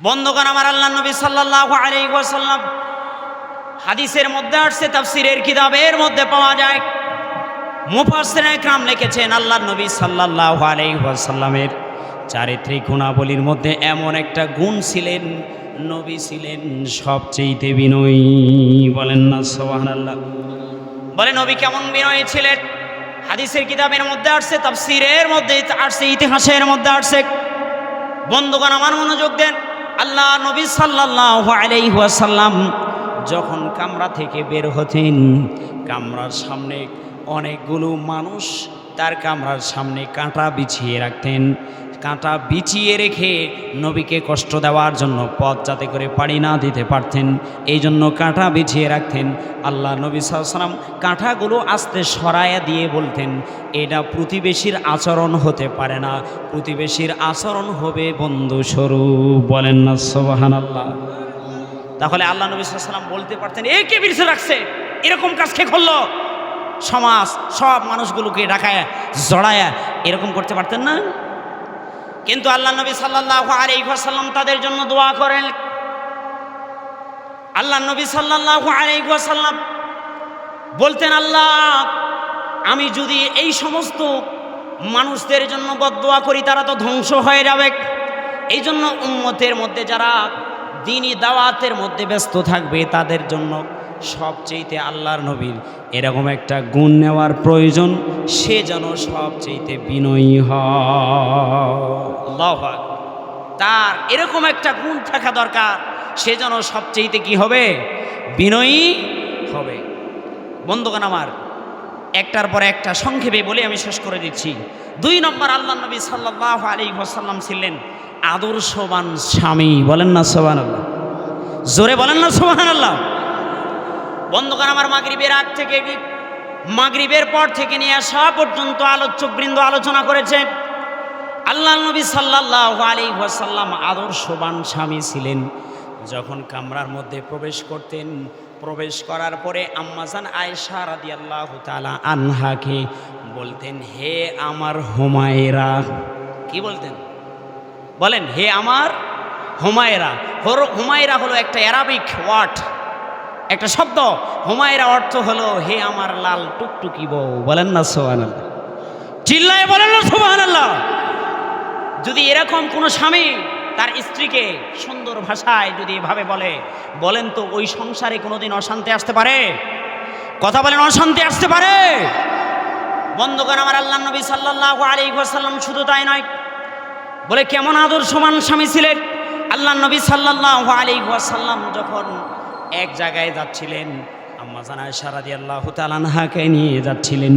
বন্ধগণ, আমার আল্লাহ নবী সাল্লাল্লাহু আলাইহি ওয়াসাল্লাম হাদিসের মধ্যে আসছে, তাফসিরের কিতাবের মধ্যে পাওয়া যায়। মুফাসসির একরাম লিখেছেন আল্লাহ নবী সাল্লাল্লাহু আলাইহি ওয়াসাল্লামের চারিত্রিক গুণাবলীর মধ্যে এমন একটা গুণ ছিলেন, নবী ছিলেন সবচেয়ে বিনয়ী। বলেন না সোহান সুবহানাল্লাহ। বলে, নবী কেমন বিনয়ী ছিলেন? হাদিসের কিতাবের মধ্যে আসছে, তাফসিরের মধ্যে আসছে, ইতিহাসের মধ্যে আসছে। বন্ধুগণ, আমার মনোযোগ দেন। আল্লাহ নবী সাল্লাল্লাহু আলাইহি ওয়াসাল্লাম যখন কামরা থেকে বের হতেন, কামরার সামনে অনেকগুলো মানুষ তার কামরার সামনে কাঁটা বিছিয়ে রাখতেন। কাঁটা বিছিয়ে রেখে নবীকে কষ্ট দেওয়ার জন্য পথ যাতে করে পাড়ি না দিতে পারতেন, এই জন্য কাঁটা বিছিয়ে রাখতেন। আল্লাহ নবী সাল্লাম কাঁটাগুলো আস্তে সরায়া দিয়ে বলতেন, এটা প্রতিবেশীর আচরণ হতে পারে না। প্রতিবেশীর আচরণ হবে বন্ধু স্বরূপ বলেন না সোবাহান আল্লাহ তাহলে আল্লাহ নবী সাল্লাম বলতে পারতেন, এ কে বিরসে রাখছে? এরকম কাজ কে করল? সমাজ, সব মানুষগুলোকে ডাকায়, জড়ায়া এরকম করতে পারতেন না? কিন্তু আল্লাহ নবী সাল্লাল্লাহু আলাইহি ওয়াসাল্লাম তাদের জন্য দোয়া করেন। আল্লাহ নবী সাল্লাল্লাহু আলাইহি ওয়াসাল্লাম বলতেন, আল্লাহ, আমি যদি এই সমস্ত মানুষদের জন্য বদদোয়া করি, তারা তো ধ্বংস হয়ে যাবে। এই জন্য উন্মতের মধ্যে যারা দিনই দাওয়াতের মধ্যে ব্যস্ত থাকবে, তাদের জন্য সবচেয়েতে আল্লাহর নবীর। এরকম একটা গুণ নেওয়ার প্রয়োজন, সে যেন সবচেয়েতে বিনয়ী হয়। তার এরকম একটা গুণ থাকা দরকার, সে যেন সবচেয়েতে কি হবে? বিনয়ী হবে। বন্ধুগণ আমার, একটার পর একটা সংক্ষেপে বলে আমি শেষ করে দিচ্ছি। দুই নম্বর আল্লাহ নবী সাল্লাহ আলী ওসাল্লাম ছিলেন আদর্শবান স্বামী। বলেন না সোহান আল্লাহ জোরে বলেন না সোহান আল্লাহ বন্ধুগণ, আমার মাগরিবের আগ থেকে, মাগরিবের পর থেকে নিয়ে আসা পর্যন্ত আলোচকবৃন্দ আলোচনা করেছে। আল্লাহ নবী সাল্লাহ আলী ওয়াসাল্লাম আদর্শবান স্বামী ছিলেন। যখন কামরার মধ্যে প্রবেশ করতেন, প্রবেশ করার পরে আম্মাজান আয়েশা রাদি আল্লাহ তালা আনহাকে বলতেন, হে আমার হুমায়রা। কি বলতেন? বলেন, হে আমার হুমায়রা। হুমায়রা হলো একটা অ্যারাবিক ওয়ার্ড। একটা শব্দ। হুমায়রা অর্থ হলো, হে আমার লাল টুকটুকি বউ। বলেন না সোহান আল্লাহ চিল্লায় বলেন না সোহান আল্লাহ যদি এরকম কোনো স্বামী তার স্ত্রীকে সুন্দর ভাষায় যদি এভাবে বলে, বলেন তো ওই সংসারে কোনোদিন অশান্তি আসতে পারে? কথা বলেন, অশান্তি আসতে পারে? বন্ধুগণ, আমার আল্লাহ নবী সাল্লাহ আলী ওয়াসাল্লাম শুধু তাই নয়, বলে কেমন আদর্শমান স্বামী ছিলেন। আল্লাহ নবী সাল্লাহ আলী ওয়াসাল্লাম যখন এক জায়গায় যাচ্ছিলেন। আম্মাজান আয়সা রাদি আল্লাহ তালানহাকে নিয়ে যাচ্ছিলেন।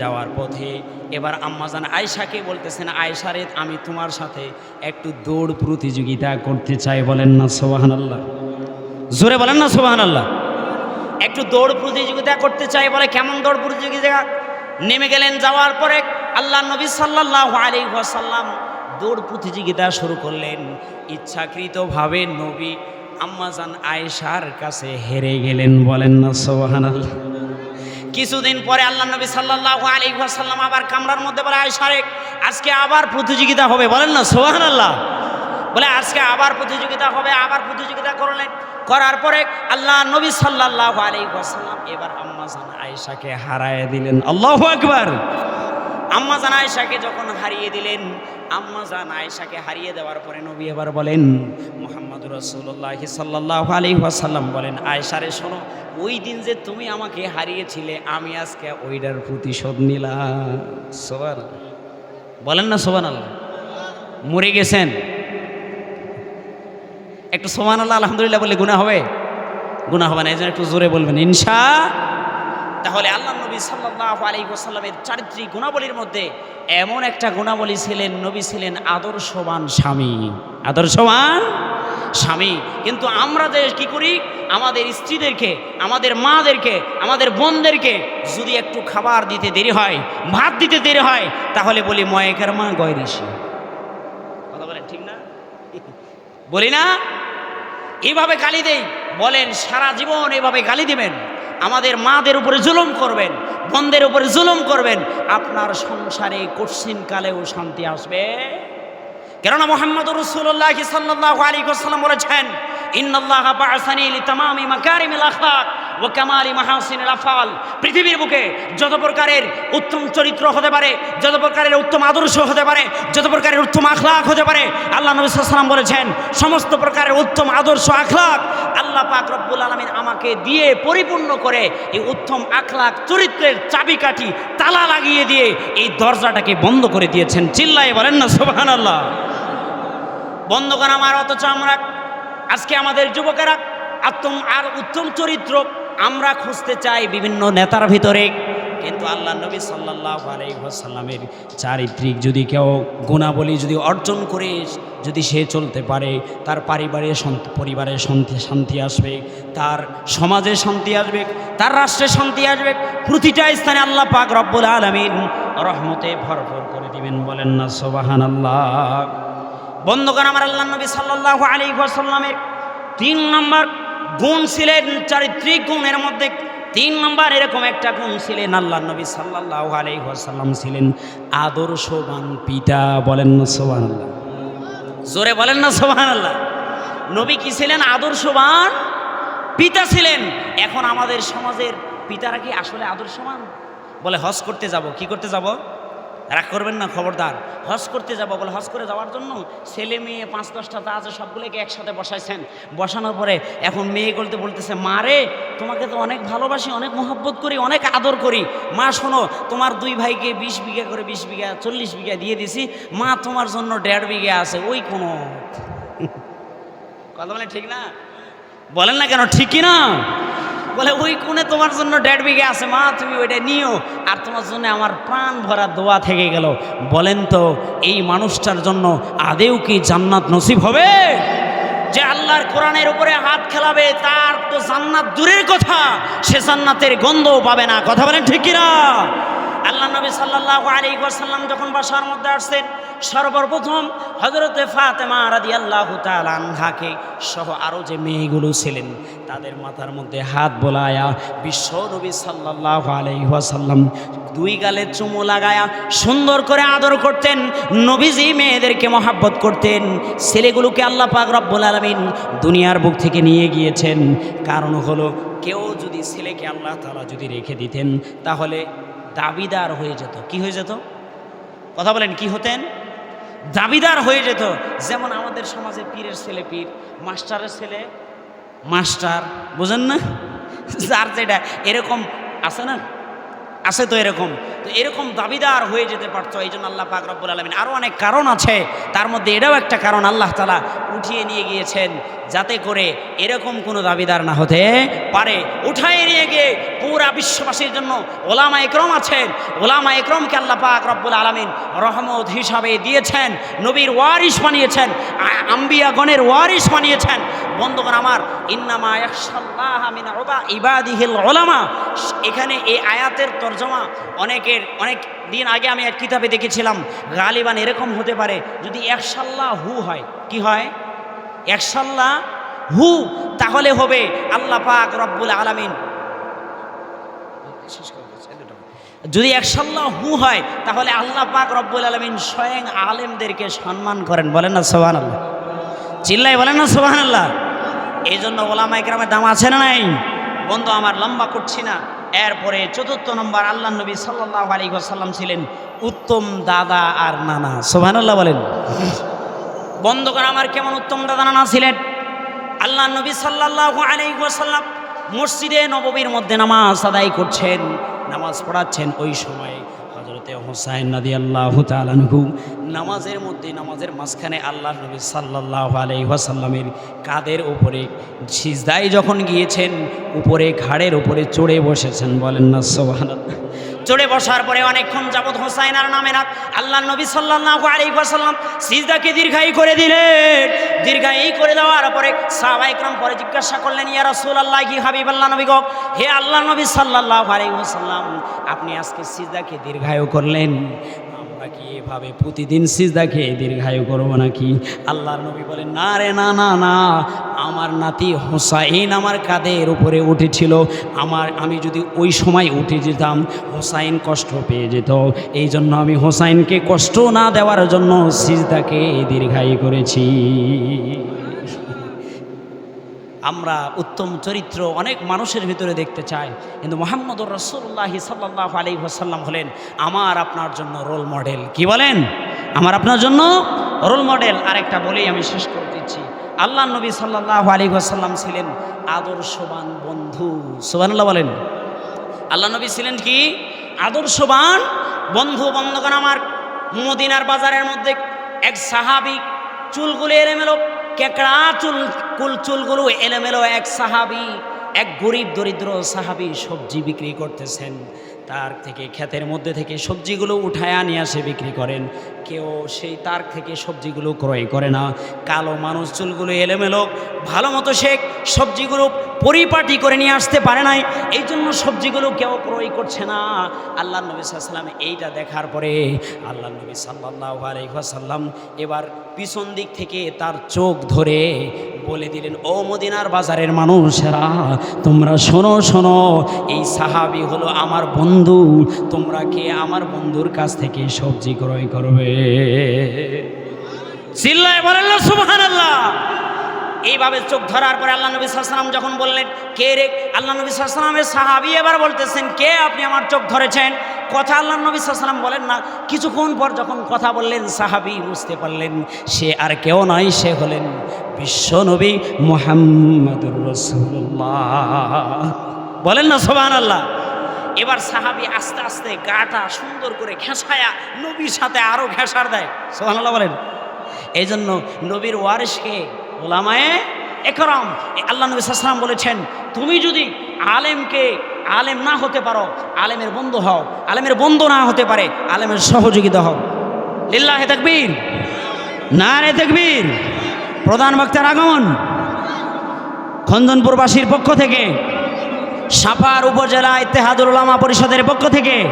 যাওয়ার পথে এবার আম্মাজান আয়সাকে বলতেছেন আয়সারে আমি তোমার সাথে একটু দৌড় প্রতিযোগিতা করতে চাই। বলেন না সোহান আল্লাহ জোরে বলেন না সোহান আল্লাহ একটু দৌড় প্রতিযোগিতা করতে চাই বলে কেমন দৌড় প্রতিযোগিতা? নেমে গেলেন, যাওয়ার পরে আল্লাহ নবী সাল্লাহ আলী ওয়াসাল্লাম দৌড় প্রতিযোগিতা শুরু করলেন। ইচ্ছাকৃতভাবে নবী আম্মাজান আয়েশার কাছে হেরে গেলেন বলেন না সোহান কিছুদিন পরে আল্লাহ নবী সাল্লাহ আলী ওয়াসাল্লাম আবার কামরার মধ্যে বলে আয়েশারে আজকে আবার প্রতিযোগিতা হবে, বলেন না সোহান আল্লাহ বলে, আজকে আবার প্রতিযোগিতা হবে, আবার প্রতিযোগিতা করলেন। করার পরে আল্লাহ নবী সাল্লাহ আলী ওয়াসাল্লাম এবার আম্মাজান আয়েশাকে হারায় দিলেন। আল্লাহ আকবার। আম্মা জান আয়েশাকে যখন হারিয়ে দিলেন, আম্মা জান আয়েশাকে হারিয়ে দেওয়ার পরে নবী এবার বলেন মোহাম্মদ রসুল্লাহ সাল্লাহ আলী ওয়াসাল্লাম, বলেন আয়েশারে শোনো, ওই দিন যে তুমি আমাকে হারিয়েছিলে, আমি আজকে ওইটার প্রতিশোধ নিলাম। সোবান বলেন না সোবান আল্লাহ মরে গেছেন। একটু সোমান আল্লাহ আলহামদুলিল্লাহ বলে গুণা হবে? গুণা হবে না, এই জন্য একটু জোরে বলবেন, ইনশা তাহলে আল্লাহ নবী সাল্লাহ আলী ওসাল্লামের চারিত্রিক গুণাবলীর মধ্যে এমন একটা গুণাবলী ছিলেন, নবী ছিলেন আদর্শবান স্বামী। আদর্শবান স্বামী। কিন্তু আমরা যে কী করি? আমাদের স্ত্রীদেরকে, আমাদের মাদেরকে, আমাদের বোনদেরকে যদি একটু খাবার দিতে দেরি হয়, ভাত দিতে দেরি হয়, তাহলে বলি ময়েকার মা গয় ঋষি কথা বলেন, ঠিক না? বলি না? এইভাবে গালি দেই, বলেন, সারা জীবন এভাবে গালি দিবেন। আমাদের মাদের উপরে জুলুম করবেন, বন্ধের উপরে জুলুম করবেন, আপনার সংসারে কঠিন কালেও শান্তি আসবে। কেননা মোহাম্মদ রসুল্লাহ সাল্লাহ আলী বলেছেন ইন্নআল্লাহ ওয়া কামালি মাহাসিনিল আফআল পৃথিবীর বুকে যত প্রকারের উত্তম চরিত্র হতে পারে, যত প্রকারের উত্তম আদর্শ হতে পারে, যত প্রকারের উত্তম আখলাক হতে পারে, আল্লাহ নবী সাল্লাম বলেছেন, সমস্ত প্রকারের উত্তম আদর্শ আখলাক আল্লাহ পাক রব্বুল আলামিন আমাকে দিয়ে পরিপূর্ণ করে এই উত্তম আখলাক চরিত্রের চাবিকাঠি, তালা লাগিয়ে দিয়ে এই দরজাটাকে বন্ধ করে দিয়েছেন। চিল্লাই বলেন না, সুবহানাল্লাহ। বন্ধ করা আমার, অথচ আমরা আজকে আমাদের যুবকেরা আত্ম আর উত্তম চরিত্র আমরা খুঁজতে চাই বিভিন্ন নেতার ভিতরে। কিন্তু আল্লাহ নবী সাল্লাহ আলাইসাল্লামের চারিত্রিক যদি কেউ গুণাবলী যদি অর্জন করে, যদি সে চলতে পারে, তার পারিবারে পরিবারে শান্তি শান্তি আসবে, তার সমাজে শান্তি আসবে, তার রাষ্ট্রে শান্তি আসবে, প্রতিটা স্থানে আল্লাহ পাক রব্বুল আলমিন রহমতে ভরপুর করে দিবেন, বলেন না সোবাহান আল্লাহ বন্ধুগণ, আমার আল্লাহ নবী সাল্লাহ আলী সাল্লামের তিন নম্বর গুণ ছিলেন চারিত্রিক গুণের মধ্যে তিন নম্বর এরকম একটা গুণ ছিলেন আল্লাহ নবী সাল্লাহ আলী সাল্লাম ছিলেন আদর্শবান পিতা বলেন না সোহান জোরে বলেন না সোহান আল্লাহ নবী কি ছিলেন? আদর্শবান পিতা ছিলেন। এখন আমাদের সমাজের পিতারা কি আসলে আদর্শবান? বলে হজ করতে যাব, কি করতে যাব? রাগ করবেন না, খবরদার। হজ করতে যাব, বলে হজ করে যাওয়ার জন্য ছেলে মেয়ে পাঁচ দশটা তা আছে, সবগুলোকে একসাথে বসাইছেন। বসানোর পরে এখন মেয়ে বলতে বলতেছে, মা রে, তোমাকে তো অনেক ভালোবাসি, অনেক মহব্বত করি, অনেক আদর করি। মা, শোনো, তোমার দুই ভাইকে বিশ বিঘা করে বিশ বিঘা, চল্লিশ বিঘা দিয়ে দিছি। মা, তোমার জন্য দেড় বিঘা আছে, ওই কোনো কথা বলে ঠিক না? বলেন না কেন, ঠিকই না? বলে, ওই কোণে তোমার জন্য দেড় বিঘে আছে মা, তুমি ওইটা নিও। আর তোমার জন্য আমার প্রাণ ভরা দোয়া থেকে গেল। বলেন তো, এই মানুষটার জন্য আদেও কি জান্নাত নসিব হবে? যে আল্লাহর কোরআনের উপরে হাত খেলাবে, তার তো জান্নাত দূরের কথা, সে জান্নাতের গন্ধও পাবে না। কথা বলেন ঠিক কিনা? আল্লাহ নবী সাল্লাহ আলী ওয়াসাল্লাম যখন বাসার মধ্যে আসছেন সর্বপ্রথম হজরতে ফাতেমা রাদি আল্লাহ তালানহাকে সহ আরও যে মেয়েগুলো ছিলেন, তাদের মাথার মধ্যে হাত বোলায়া বিশ্ব নবী সাল্লাহ আলাইসাল্লাম দুই গালে চুমু লাগায়া সুন্দর করে আদর করতেন, নবীজি মেয়েদেরকে মহাব্বত করতেন, ছেলেগুলোকে আল্লাহ পাক রব্বুল আলমিন দুনিয়ার বুক থেকে নিয়ে গিয়েছেন। কারণ হলো কেউ যদি ছেলেকে আল্লাহ তালা যদি রেখে দিতেন, তাহলে দাবিদার হয়ে যেত। কি হয়ে যেত? কথা বলেন, কি হতেন? দাবিদার হয়ে যেত। যেমন আমাদের সমাজে পীরের ছেলে পীর, মাস্টারের ছেলে, মাস্টার, বুঝেন না? যার যেটা এরকম আছে না? আছে তো এরকম। তো এরকম দাবিদার হয়ে যেতে পারতো, এই জন্য আল্লাহ পাক রব্বুল আলমিন আরও অনেক কারণ আছে। তার মধ্যে এটাও একটা কারণ, আল্লাহ তালা উঠিয়ে নিয়ে গিয়েছেন যাতে করে এরকম কোনো দাবিদার না হতে পারে। উঠায় নিয়ে গিয়ে পুরা বিশ্ববাসীর জন্য ওলামা একরম আছেন। ওলামা একরমকে আল্লাহ পাক রব্বুল আলমিন রহমত হিসাবে দিয়েছেন, নবীর ওয়ারিশ বানিয়েছেন আম্বিয়াগণের ওয়ারিশ বানিয়েছেন। বন্ধুগণ আমার, ইন্নামা উলামা। এখানে এই আয়াতের তর্জমা অনেকের, অনেক দিন আগে আমি এক কিতাবে দেখেছিলাম, গালিবান এরকম হতে পারে, যদি একশাল্লাহ হু হয়, কি হয়? একশাল্লাহ হু তাহলে হবে আল্লাহ পাক রব্বুল আলামিন। যদি একশাল্লাহ হু হয়, তাহলে আল্লাহ পাক রব্বুল আলমিন স্বয়ং আলেমদেরকে সম্মান করেন। বলেন না সোহান আল্লাহ চিল্লাই বলেন না সোহান আল্লাহ এই জন্য ওলামা একরামের দাম আছে না নাই? বন্ধু, আমার লম্বা করছি না। এরপরে চতুর্থ নম্বর আল্লাহ নবী সাল্লাহ আলী সাল্লাম ছিলেন উত্তম দাদা আর নানা। সোহান আল্লাহ বলেন বন্ধুগণ আমার কেমন উত্তম দাদা নানা ছিলেন? আল্লাহ নবী সাল্লাহ আলী সাল্লাম মসজিদে নববীর মধ্যে নামাজ আদায় করছেন, নামাজ পড়াচ্ছেন ওই সময়। হজরতে হোসাইন নদী আল্লাহ তালানহু নামাজের মধ্যে, নামাজের মাঝখানে আল্লাহ নবী সাল্লাহ আলাইসাল্লামের কাদের উপরে সিজদায় যখন গিয়েছেন, উপরে ঘাড়ের উপরে চড়ে বসেছেন, বলেন না সোহান চড়ে বসার পরে অনেকক্ষণ যাবৎ হোসাইন আর নামে না, আল্লাহ নবী সাল্লাহ আলাইসাল্লাম সিজদাকে দীর্ঘায়ী করে দিলেন। দীর্ঘায়ী করে দেওয়ার পরে সাহাবাইকরাম পরে জিজ্ঞাসা করলেন, ইয়া সুল আল্লাহ কি হাবিব আল্লাহ নবী গপ হে আল্লাহ নবী সাল্লাহ আলাইসাল্লাম আপনি আজকে সিজদাকে দীর্ঘায়ু করলেন। এভাবে প্রতিদিন সিজদাকে দীর্ঘায়ু করব নাকি? আল্লাহর নবী বলেন, না রে, না না না। আমার নাতি হোসাইন আমার কাদের উপরে উঠেছিল। আমার, আমি যদি ওই সময় উঠে যেতাম, হোসাইন কষ্ট পেয়ে যেত। এই জন্য আমি হোসাইনকে কষ্ট না দেওয়ার জন্য সিজদাকে দীর্ঘায়ী করেছি। আমরা উত্তম চরিত্র অনেক মানুষের ভিতরে দেখতে চাই। কিন্তু মোহাম্মদুর রসুল্লাহি সাল্লাহ আলী ওসাল্লাম হলেন আমার আপনার জন্য রোল মডেল কি বলেন? আমার আপনার জন্য রোল মডেল আরেকটা বলেই আমি শেষ করে দিচ্ছি। আল্লাহ নবী সাল্লাহ আলী ওসাল্লাম ছিলেন আদর্শবান বন্ধু। সুবানুল্লাহ বলেন। আল্লাহ নবী ছিলেন কি? আদর্শবান বন্ধু। বন্ধগণ আমার মদিনার বাজারের মধ্যে এক সাহাবি চুলগুলো এলোমেলো কেকড়া চুল কুল চুলগুলো এলোমেলো এক সাহাবি এক গরিব দরিদ্র সাহাবি সবজি বিক্রি করতেছেন। তার থেকে, ক্ষেতের মধ্যে থেকে সবজিগুলো উঠায় নিয়ে আসে বিক্রি করেন। কেউ সেই তার থেকে সবজিগুলো ক্রয় করে না। কালো মানুষ চুলগুলো এলোমেলো। ভালো মতো সে সবজিগুলো পরিপাটি করে নিয়ে আসতে পারে নাই। এই জন্য সবজিগুলো কেউ ক্রয় করছে না। আল্লাহ নবী সাল্লাম এইটা দেখার পরে আল্লাহ নবী সাল্লাহ আলহাসাল্লাম এবার পিছন দিক থেকে তার চোখ ধরে বলে দিলেন, ও মদিনার বাজারের মানুষেরা, তোমরা শোনো শোনো, এই সাহাবি হলো আমার বন্ধু, তোমরা কে? আমার বন্ধুর কাছ থেকে সবজি ক্রয় করবে। চিল্লায় বলেন সুবহান আল্লাহ এইভাবে চোখ ধরার পরে আল্লাহ নবী সাল্লাম যখন বললেন, কে রে? আল্লাহ নবী সাল্লামের সাহাবি এবার বলতেছেন, কে আপনি আমার চোখ ধরেছেন? কথা আল্লাহ নবী সাল্লাম বলেন না। কিছুক্ষণ পর যখন কথা বললেন, সাহাবি বুঝতে পারলেন, সে আর কেউ নয় সে হলেন বিশ্বনবী মোহাম্মদুর বলেন না সোবান আল্লাহ এবার সাহাবি আস্তে আস্তে গাটা সুন্দর করে ঘেঁষায়া নবীর সাথে আরও ঘেঁষার দেয়। সোহান আল্লাহ বলেন। এই জন্য নবীর ওয়ারিসকে ওলামায়ে একরম আল্লাহ নবী সাল্লাম বলেছেন, তুমি যদি আলেমকে আলেম না হতে পারো, আলেমের বন্ধু হও, আলেমের বন্ধু না হতে পারে, আলেমের সহযোগিতা হও। লিল্লাহে তাকবীর। না রে তাকবীর। প্রধান বক্তার আগমন। খন্দনপুরবাসীর পক্ষ থেকে। সাপার উপজেলা ইত্তেহাদুল উলামা পরিষদের পক্ষ থেকে।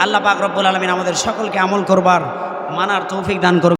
আল্লাহ পাক রব্বুল আলমিন আমাদের সকলকে আমল করবার মানার তৌফিক দান করবে